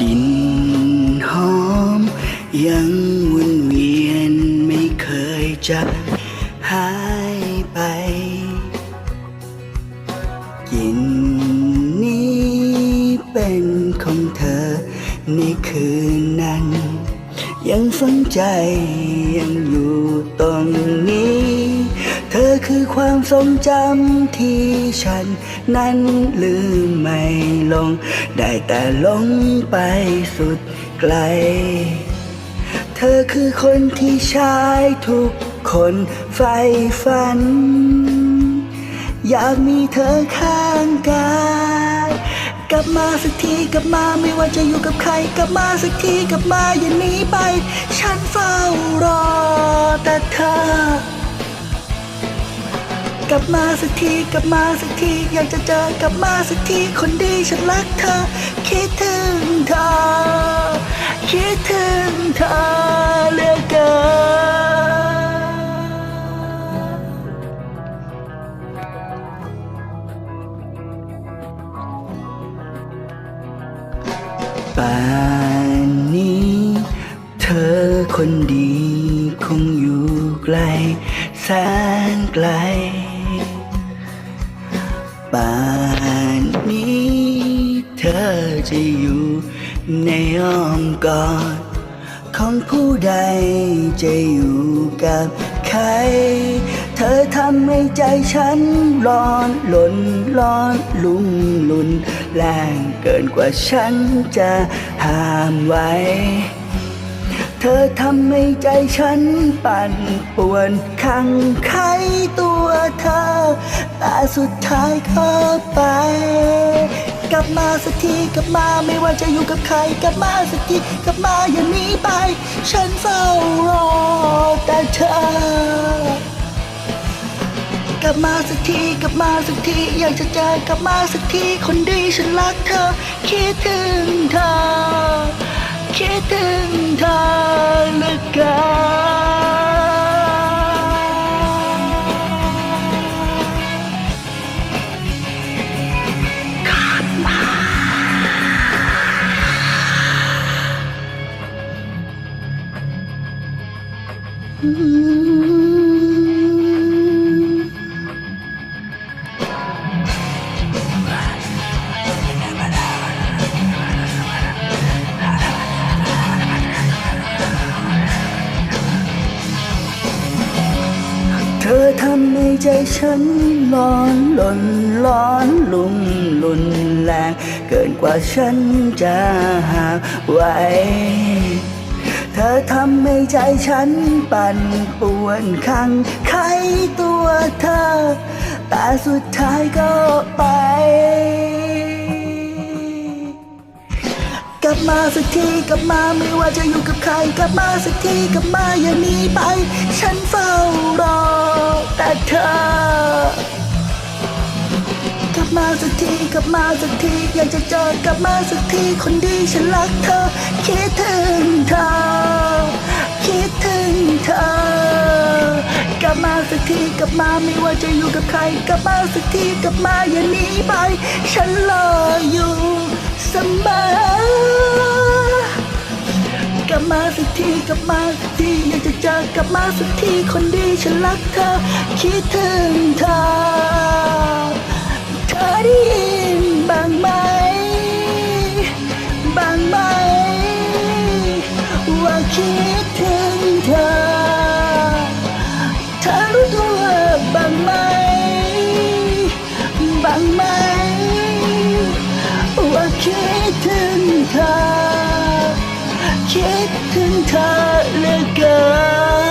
กลิ่นหอม ยังวนเวียนไม่เคยจะหายไปกลิ่นนี้เป็นของเธอในคืนนั้น ยังฝังใจยังอยู่ตรงนี้ คือความทรงจำที่ฉัน นั้นลืมไม่ลง ได้แต่หลงไปสุดไกล เธอคือคนที่ชายทุกคนใฝ่ฝัน อยากมีเธอข้างกายกลับมาสักทีกลับมาไม่ว่าจะอยู่กับใคร กลับมาสักทีกลับมาอย่าหนีไป ฉันเฝ้ารอแต่เธอ กลับมาสักทีกลับมาสักทีอยากจะเจอกลับมาสักทีคนดีฉันรักเธอ คิดถึงเธอ คิดถึงเธอเหลือเกินป่านนี้ เธอคนดีคงอยู่ไกลแสนไกล ป่านนี้เธอจะอยู่ในอ้อมกอดของผู้ใดจะอยู่กับใคร เธอทำให้ใจฉันร้อนหล่นร้อนลุ่มลุนแรงเกินกว่าฉันจะห้ามไว้ เธอทำให้ใจฉันปั่นป่วนขังไขตัวเธอ แต่สุดท้ายก็ไป กลับมาสักทีกลับมาไม่ว่าจะอยู่กับใคร กลับมาสักทีกลับมาอย่าหนีไป ฉันเฝ้ารอแต่เธอกลับมาสักทีกลับมาสักทีอยากจะเจอกลับมาสักทีคนดีฉันรักเธอ คิดถึงเธอ คิดถึ อทำให้ใจฉันร้อนหล่นร้อนลุ่มลุนแรง เกินกว่าฉันจะหาไหวเธอทำให้ใจฉันปั่นป่วนขังไขตัวเธอ แต่สุดท้ายก็ไป กลับมาสักทีกลับมาไม่ว่าจะอยู่กับใคร กลับมาสักทีกลับมาอย่าหนีไป ฉันเฝ้ารอ เธอกลับมาสักทีกลับมาสักทีอยากจะเจอกลับมาสักทีคนดีฉันรักเธอ คิดถึงเธอ คิดถึงเธอกลับมาสักทีกลับมาไม่ว่าจะอยู่กับใคร กลับมาสักทีกลับมาอย่าหนีไป ฉันรออยู่เสมอ กลับมาสักทีกลับมาสักทีอยากจะเจอกลับมาสักทีคนดีฉันรักเธอ คิดถึงเธอเธอได้ยิน คิดถึงเธอเหลือเกิน